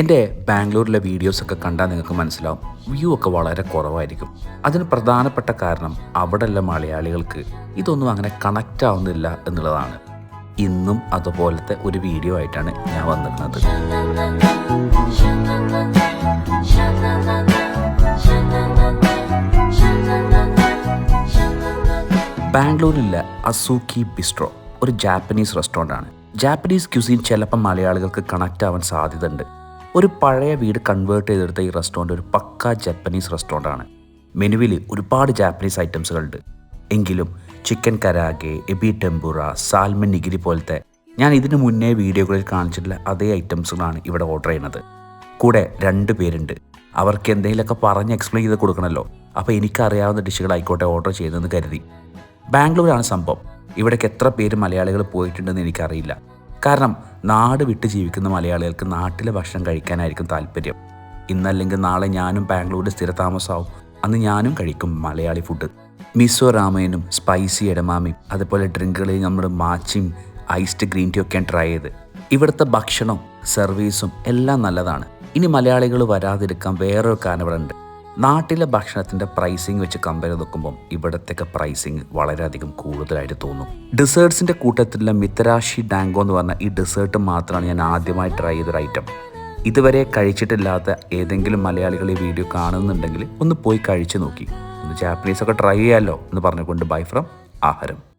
എന്റെ ബാംഗ്ലൂരിലെ വീഡിയോസൊക്കെ കണ്ടാൽ നിങ്ങൾക്ക് മനസ്സിലാവും വ്യൂ ഒക്കെ വളരെ കുറവായിരിക്കും. അതിന് പ്രധാനപ്പെട്ട കാരണം അവിടെയുള്ള മലയാളികൾക്ക് ഇതൊന്നും അങ്ങനെ കണക്റ്റ് ആവുന്നില്ല എന്നുള്ളതാണ്. ഇന്നും അതുപോലത്തെ ഒരു വീഡിയോ ആയിട്ടാണ് ഞാൻ വന്നിരുന്നത്. ബാംഗ്ലൂരിലെ അസൂക്കി ബിസ്ട്രോ ഒരു ജാപ്പനീസ് റെസ്റ്റോറന്റ് ആണ്. ജാപ്പനീസ് ക്യുസീൻ ചിലപ്പോൾ മലയാളികൾക്ക് കണക്റ്റ് ആവാൻ സാധ്യതയുണ്ട്. ഒരു പഴയ വീട് കൺവേർട്ട് ചെയ്തെടുത്ത ഈ റെസ്റ്റോറന്റ് ഒരു പക്ക ജാപ്പനീസ് റെസ്റ്റോറന്റ് ആണ്. മെനുവിൽ ഒരുപാട് ജാപ്പനീസ് ഐറ്റംസുകളുണ്ട് എങ്കിലും chicken karaage ebi tempura salmon nigiri പോലത്തെ ഞാൻ ഇതിനു മുന്നേ വീഡിയോകളിൽ കാണിച്ചിട്ടുള്ള അതേ ഐറ്റംസുകളാണ് ഇവിടെ ഓർഡർ ചെയ്യുന്നത്. കൂടെ രണ്ട് പേരുണ്ട്. അവർക്ക് എന്തെങ്കിലുമൊക്കെ പറഞ്ഞ് എക്സ്പ്ലെയിൻ ചെയ്ത് കൊടുക്കണമല്ലോ അപ്പോൾ എനിക്കറിയാവുന്ന ഡിഷുകളായിക്കോട്ടെ ഓർഡർ ചെയ്തതെന്ന് കരുതി. ബാംഗ്ലൂരാണ് സംഭവം. ഇവിടേക്ക് എത്ര പേര് മലയാളികൾ പോയിട്ടുണ്ടെന്ന് എനിക്കറിയില്ല. കാരണം നാട് വിട്ട് ജീവിക്കുന്ന മലയാളികൾക്ക് നാട്ടിലെ ഭക്ഷണം കഴിക്കാനായിരിക്കും താല്പര്യം. ഇന്നല്ലെങ്കിൽ നാളെ ഞാനും ബാംഗ്ലൂരിൽ സ്ഥിരതാമസമാവും അന്ന് ഞാനും കഴിക്കും മലയാളി ഫുഡ് മിസോ രാമയനും സ്പൈസി എടമാമയും അതുപോലെ ഡ്രിങ്കുകളിൽ നമ്മൾ മാച്ചിയും ഐസ്ഡ് ഗ്രീൻ ടീ ഒക്കെയാണ് ട്രൈ ചെയ്ത്. ഇവിടുത്തെ ഭക്ഷണവും സർവീസും എല്ലാം നല്ലതാണ്. ഇനി മലയാളികൾ വരാതിരിക്കാൻ വേറൊരു കാരണം ഇവിടെ ഉണ്ട് നാട്ടിലെ ഭക്ഷണത്തിന്റെ പ്രൈസിങ് വെച്ച് കമ്പയർ നോക്കുമ്പം ഇവിടത്തെയൊക്കെ പ്രൈസിങ് വളരെയധികം കൂടുതലായിട്ട് തോന്നും. ഡെസേർട്സിന്റെ കൂട്ടത്തിലുള്ള മിത്തരാശി ഡാങ്കോ എന്ന് പറഞ്ഞ ഈ ഡെസേർട്ട് മാത്രമാണ് ഞാൻ ആദ്യമായി ട്രൈ ചെയ്തൊരു ഐറ്റം ഇതുവരെ കഴിച്ചിട്ടില്ലാത്ത ഏതെങ്കിലും മലയാളികൾ ഈ വീഡിയോ കാണുന്നുണ്ടെങ്കിൽ ഒന്ന് പോയി കഴിച്ചു നോക്കി. ഒന്ന് ജാപ്പനീസൊക്കെ ട്രൈ ചെയ്യാമല്ലോ എന്ന് പറഞ്ഞുകൊണ്ട് ബൈ ഫ്രം ആഹാരം.